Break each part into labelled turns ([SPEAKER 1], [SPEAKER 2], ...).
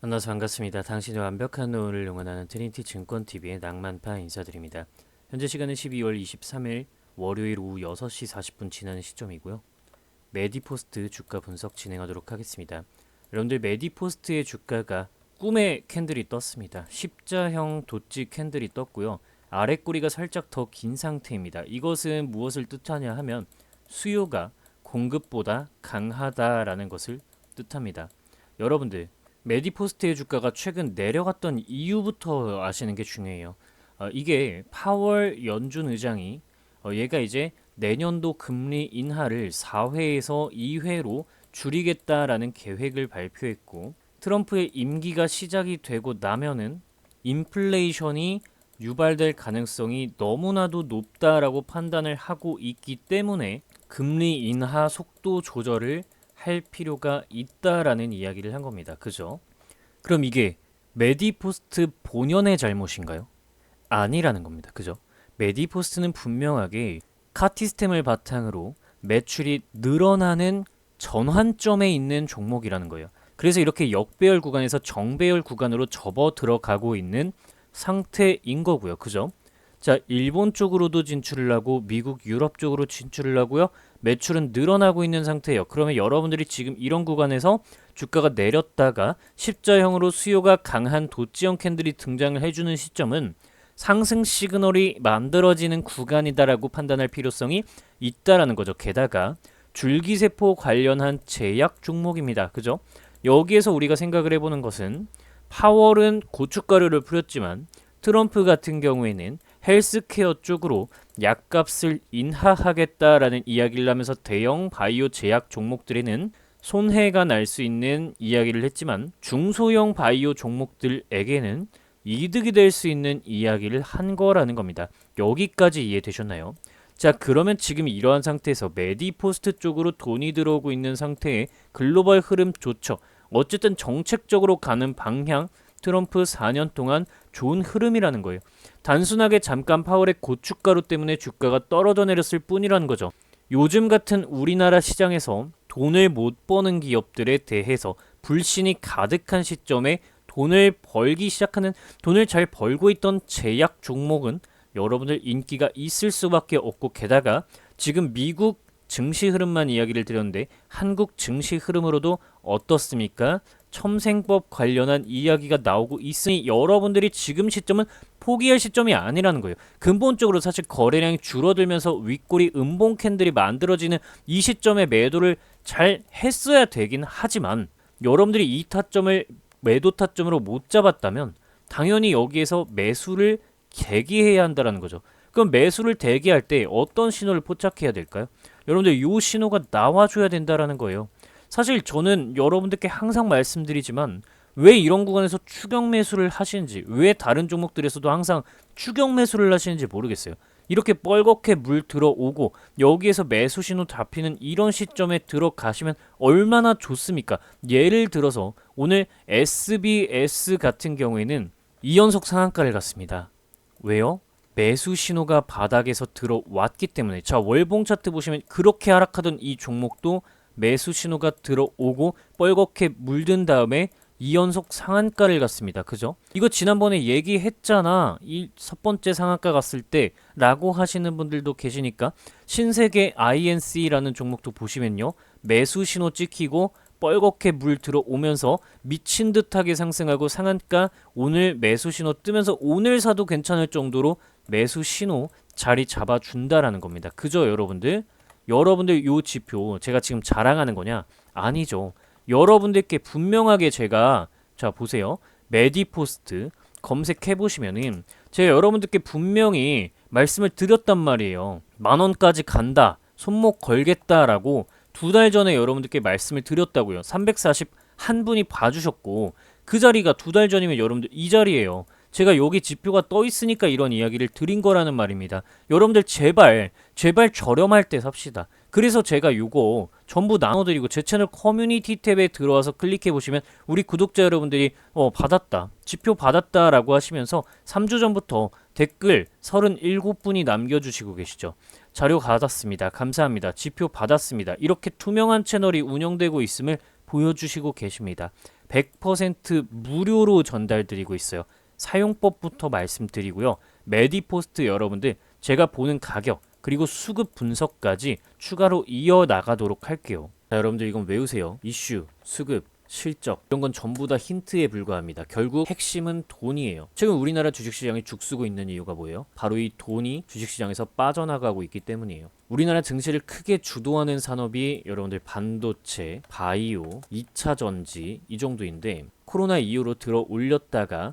[SPEAKER 1] 만나서 반갑습니다. 당신의 완벽한 노후를 응원하는 트린티 증권TV의 낭만파 인사드립니다. 현재 시간은 12월 23일 월요일 오후 6시 40분 지나는 시점이고요. 메디포스트 주가 분석 진행하도록 하겠습니다. 여러분들 메디포스트의 주가가 꿈의 캔들이 떴습니다. 십자형 도치 캔들이 떴고요. 아래 꼬리가 살짝 더 긴 상태입니다. 이것은 무엇을 뜻하냐 하면 수요가 공급보다 강하다라는 것을 뜻합니다. 여러분들 메디포스트의 주가가 최근 내려갔던 이유부터 아시는 게 중요해요. 어, 이게 파월 연준 의장이 어, 얘가 이제 내년도 금리 인하를 4회에서 2회로 줄이겠다라는 계획을 발표했고 트럼프의 임기가 시작이 되고 나면은 인플레이션이 유발될 가능성이 너무나도 높다라고 판단을 하고 있기 때문에 금리 인하 속도 조절을 할 필요가 있다라는 이야기를 한 겁니다. 그죠? 그럼 이게 메디포스트 본연의 잘못인가요? 아니라는 겁니다. 그죠? 메디포스트는 분명하게 카티스템을 바탕으로 매출이 늘어나는 전환점에 있는 종목이라는 거예요. 그래서 이렇게 역배열 구간에서 정배열 구간으로 접어 들어가고 있는 상태인 거고요. 그죠? 자, 일본 쪽으로도 진출을 하고 미국, 유럽 쪽으로 진출을 하고요. 매출은 늘어나고 있는 상태예요. 그러면 여러분들이 지금 이런 구간에서 주가가 내렸다가 십자형으로 수요가 강한 도지형 캔들이 등장을 해주는 시점은 상승 시그널이 만들어지는 구간이다라고 판단할 필요성이 있다라는 거죠. 게다가 줄기세포 관련한 제약 종목입니다. 그죠? 여기에서 우리가 생각을 해보는 것은 파월은 고춧가루를 뿌렸지만 트럼프 같은 경우에는 헬스케어 쪽으로 약값을 인하하겠다라는 이야기를 하면서 대형 바이오 제약 종목들에는 손해가 날 수 있는 이야기를 했지만 중소형 바이오 종목들에게는 이득이 될 수 있는 이야기를 한 거라는 겁니다. 여기까지 이해되셨나요? 자, 그러면 지금 이러한 상태에서 메디포스트 쪽으로 돈이 들어오고 있는 상태에 글로벌 흐름 좋죠. 어쨌든 정책적으로 가는 방향 트럼프 4년 동안 좋은 흐름이라는 거예요. 단순하게 잠깐 파월의 고춧가루 때문에 주가가 떨어져 내렸을 뿐이라는 거죠. 요즘 같은 우리나라 시장에서 돈을 못 버는 기업들에 대해서 불신이 가득한 시점에 돈을 벌기 시작하는 돈을 잘 벌고 있던 제약 종목은 여러분들 인기가 있을 수밖에 없고 게다가 지금 미국 증시 흐름만 이야기를 드렸는데 한국 증시 흐름으로도 어떻습니까? 첨생법 관련한 이야기가 나오고 있으니 여러분들이 지금 시점은 포기할 시점이 아니라는 거예요. 근본적으로 사실 거래량이 줄어들면서 윗골이 음봉 캔들이 만들어지는 이 시점에 매도를 잘 했어야 되긴 하지만 여러분들이 이 타점을 매도 타점으로 못 잡았다면 당연히 여기에서 매수를 대기해야 한다라는 거죠. 그럼 매수를 대기할 때 어떤 신호를 포착해야 될까요? 여러분들 이 신호가 나와줘야 된다라는 거예요. 사실 저는 여러분들께 항상 말씀드리지만 왜 이런 구간에서 추격 매수를 하시는지 왜 다른 종목들에서도 항상 추격 매수를 하시는지 모르겠어요. 이렇게 뻘겋게 물 들어오고 여기에서 매수 신호 잡히는 이런 시점에 들어가시면 얼마나 좋습니까? 예를 들어서 오늘 SBS 같은 경우에는 2연속 상한가를 갔습니다. 왜요? 매수 신호가 바닥에서 들어왔기 때문에 자 월봉 차트 보시면 그렇게 하락하던 이 종목도 매수 신호가 들어오고 뻘겋게 물든 다음에 2연속 상한가를 갔습니다. 그죠? 이거 지난번에 얘기했잖아. 이 첫 번째 상한가 갔을 때 라고 하시는 분들도 계시니까 신세계 INC라는 종목도 보시면요. 매수 신호 찍히고 뻘겋게 물 들어오면서 미친 듯하게 상승하고 상한가 오늘 매수 신호 뜨면서 오늘 사도 괜찮을 정도로 매수 신호 자리 잡아준다라는 겁니다. 그죠, 여러분들? 여러분들 요 지표 제가 지금 자랑하는 거냐? 아니죠. 여러분들께 분명하게 제가 자 보세요. 메디포스트 검색해 보시면은 제가 여러분들께 분명히 말씀을 드렸단 말이에요. 만 원까지 간다. 손목 걸겠다라고 두 달 전에 여러분들께 말씀을 드렸다고요. 340한 분이 봐주셨고 그 자리가 두 달 전이면 여러분들 이 자리예요. 제가 여기 지표가 떠 있으니까 이런 이야기를 드린 거라는 말입니다. 여러분들 제발 제발 저렴할 때 삽시다. 그래서 제가 요거 전부 나눠드리고 제 채널 커뮤니티 탭에 들어와서 클릭해 보시면 우리 구독자 여러분들이 어 받았다 지표 받았다라고 하시면서 3주 전부터 댓글 37분이 남겨주시고 계시죠. 자료 받았습니다. 감사합니다. 지표 받았습니다. 이렇게 투명한 채널이 운영되고 있음을 보여주시고 계십니다. 100% 무료로 전달드리고 있어요. 사용법부터 말씀드리고요. 메디포스트 여러분들 제가 보는 가격 그리고 수급 분석까지 추가로 이어 나가도록 할게요. 자, 여러분들 이건 외우세요. 이슈, 수급, 실적 이런 건 전부 다 힌트에 불과합니다. 결국 핵심은 돈이에요. 최근 우리나라 주식시장이 죽쓰고 있는 이유가 뭐예요? 바로 이 돈이 주식시장에서 빠져나가고 있기 때문이에요. 우리나라 증시를 크게 주도하는 산업이 여러분들 반도체, 바이오, 2차 전지 이 정도인데 코로나 이후로 들어 올렸다가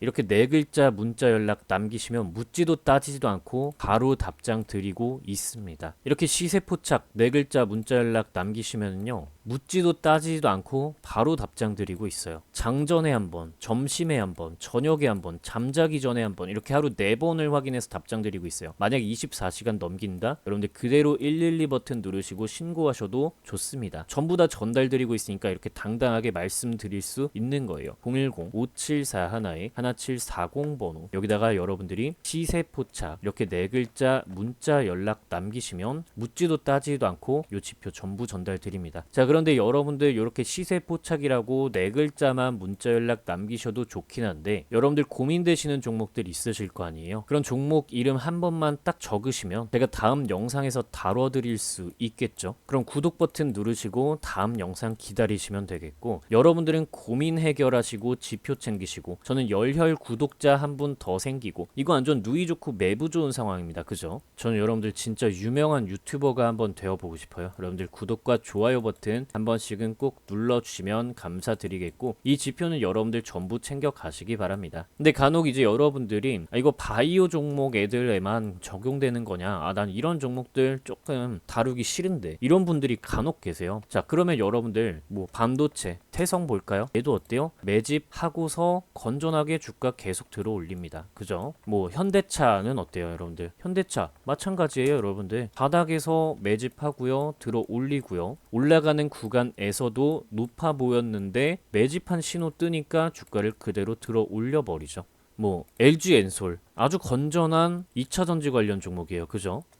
[SPEAKER 1] 이렇게 네 글자 문자 연락 남기시면 묻지도 따지지도 않고 바로 답장 드리고 있습니다. 이렇게 시세 포착 네 글자 문자 연락 남기시면요. 묻지도 따지지도 않고 바로 답장 드리고 있어요. 장전에 한 번, 점심에 한 번, 저녁에 한 번, 잠자기 전에 한 번, 이렇게 하루 네 번을 확인해서 답장 드리고 있어요. 만약 24시간 넘긴다? 여러분들 그대로 112 버튼 누르시고 신고하셔도 좋습니다. 전부 다 전달 드리고 있으니까 이렇게 당당하게 말씀드릴 수 있는 거예요. 010-5741에 1740 번호. 여기다가 여러분들이 시세 포착 이렇게 네 글자 문자 연락 남기시면 묻지도 따지지도 않고 요 지표 전부 전달 드립니다. 자, 그 런데 여러분들 이렇게 시세 포착이라고 네 글자만 문자 연락 남기셔도 좋긴 한데 여러분들 고민되시는 종목들 있으실 거 아니에요. 그런 종목 이름 한 번만 딱 적으시면 제가 다음 영상에서 다뤄드릴 수 있겠죠. 그럼 구독 버튼 누르시고 다음 영상 기다리시면 되겠고 여러분들은 고민 해결하시고 지표 챙기시고 저는 열혈 구독자 한 분 더 생기고 이거 완전 누이 좋고 매부 좋은 상황입니다. 그죠? 저는 여러분들 진짜 유명한 유튜버가 한번 되어보고 싶어요. 여러분들 구독과 좋아요 버튼 한 번씩은 꼭 눌러주시면 감사드리겠고 이 지표는 여러분들 전부 챙겨 가시기 바랍니다. 근데 간혹 이제 여러분들이 아, 이거 바이오 종목 애들에만 적용되는 거냐? 아, 난 이런 종목들 조금 다루기 싫은데 이런 분들이 간혹 계세요. 자, 그러면 여러분들 뭐 반도체, 태성 볼까요? 얘도 어때요? 매집하고서 건전하게 주가 계속 들어 올립니다. 그죠? 뭐 현대차는 어때요, 여러분들? 현대차 마찬가지예요, 여러분들. 바닥에서 매집하고요, 들어 올리고요. 올라가는 구간에서도 높아 보였는데 매집한 신호 뜨니까 주가를 그대로 들어 올려 버리죠. 뭐 LG 엔솔 아주 건전한 2차 전지 관련 종목이에요. 그죠?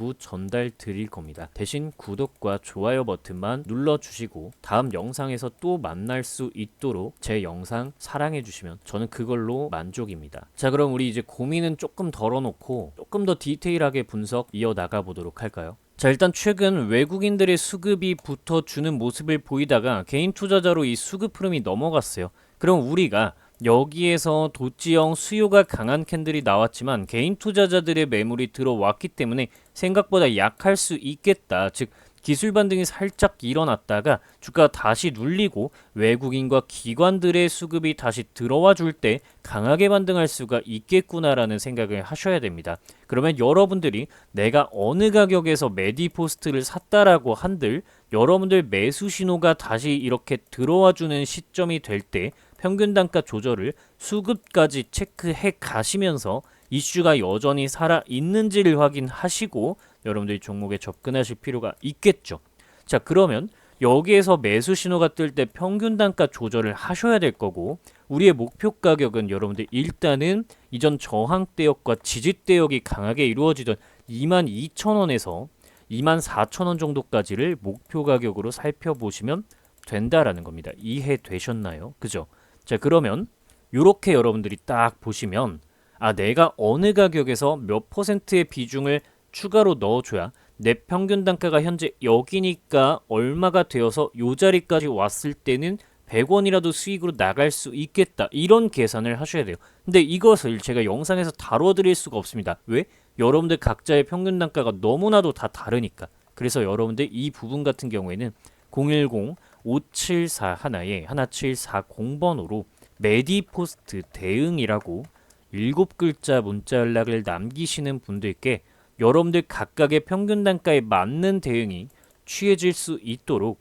[SPEAKER 1] 전부 전달 드릴 겁니다. 대신 구독과 좋아요 버튼만 눌러주시고 다음 영상에서 또 만날 수 있도록 제 영상 사랑해 주시면 저는 그걸로 만족입니다. 자 그럼 우리 이제 고민은 조금 덜어놓고 조금 더 디테일하게 분석 이어나가 보도록 할까요? 자 일단 최근 외국인들의 수급이 붙어주는 모습을 보이다가 개인 투자자로 이 수급 흐름이 넘어갔어요. 그럼 우리가 여기에서 도지형 수요가 강한 캔들이 나왔지만 개인 투자자들의 매물이 들어왔기 때문에 생각보다 약할 수 있겠다. 즉 기술 반등이 살짝 일어났다가 주가 다시 눌리고 외국인과 기관들의 수급이 다시 들어와 줄 때 강하게 반등할 수가 있겠구나라는 생각을 하셔야 됩니다. 그러면 여러분들이 내가 어느 가격에서 메디포스트를 샀다라고 한들 여러분들 매수 신호가 다시 이렇게 들어와 주는 시점이 될때 평균 단가 조절을 수급까지 체크해 가시면서 이슈가 여전히 살아 있는지를 확인하시고 여러분들이 종목에 접근하실 필요가 있겠죠. 자, 그러면 여기에서 매수 신호가 뜰 때 평균 단가 조절을 하셔야 될 거고 우리의 목표 가격은 여러분들 일단은 이전 저항대역과 지지대역이 강하게 이루어지던 22,000원에서 24,000원 정도까지를 목표 가격으로 살펴보시면 된다라는 겁니다. 이해되셨나요? 그죠? 자, 그러면 요렇게 여러분들이 딱 보시면 아, 내가 어느 가격에서 몇 퍼센트의 비중을 추가로 넣어줘야 내 평균 단가가 현재 여기니까 얼마가 되어서 요 자리까지 왔을 때는 100원이라도 수익으로 나갈 수 있겠다. 이런 계산을 하셔야 돼요. 근데 이것을 제가 영상에서 다뤄 드릴 수가 없습니다. 왜? 여러분들 각자의 평균 단가가 너무나도 다 다르니까. 그래서 여러분들 이 부분 같은 경우에는 010 574 하나에 1740번으로 메디포스트 대응이라고 일곱 글자 문자 연락을 남기시는 분들께 여러분들 각각의 평균 단가에 맞는 대응이 취해질 수 있도록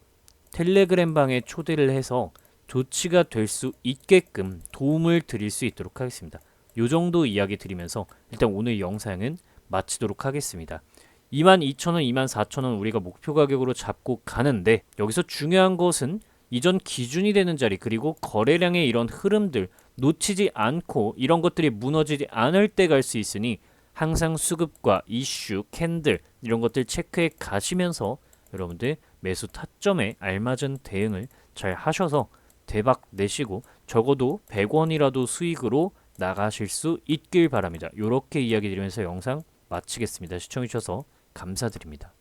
[SPEAKER 1] 텔레그램 방에 초대를 해서 조치가 될 수 있게끔 도움을 드릴 수 있도록 하겠습니다. 요 정도 이야기 드리면서 일단 오늘 영상은 마치도록 하겠습니다. 22,000원, 24,000원 우리가 목표 가격으로 잡고 가는데 여기서 중요한 것은 이전 기준이 되는 자리 그리고 거래량의 이런 흐름들 놓치지 않고 이런 것들이 무너지지 않을 때 갈 수 있으니 항상 수급과 이슈, 캔들 이런 것들 체크해 가시면서 여러분들 매수 타점에 알맞은 대응을 잘 하셔서 대박 내시고 적어도 100원이라도 수익으로 나가실 수 있길 바랍니다. 이렇게 이야기 드리면서 영상 마치겠습니다. 시청해 주셔서 감사드립니다.